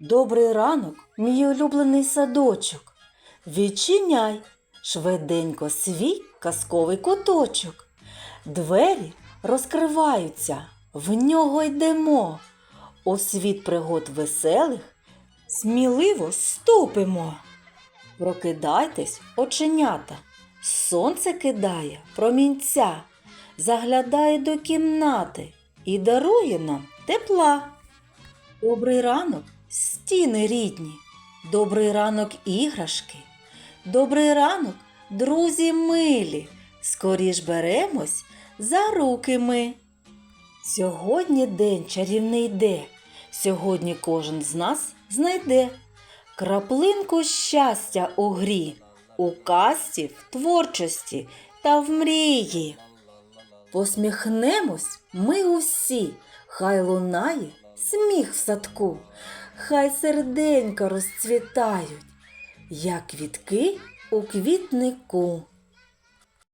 Добрий ранок, мій улюблений садочок. Відчиняй швиденько свій казковий куточок. Двері розкриваються, в нього йдемо. У світ пригод веселих сміливо ступимо. Прокидайтесь, оченята, сонце кидає промінця, заглядає до кімнати і дарує нам тепла. Добрий ранок, стіни рідні, добрий ранок іграшки, добрий ранок, друзі милі, скоріш беремось за руки ми. Сьогодні день чарівний йде, сьогодні кожен з нас знайде краплинку щастя у грі, у касті, в творчості та в мрії. Посміхнемось ми усі, хай лунає сміх в садку, хай серденька розцвітають, як квітки у квітнику.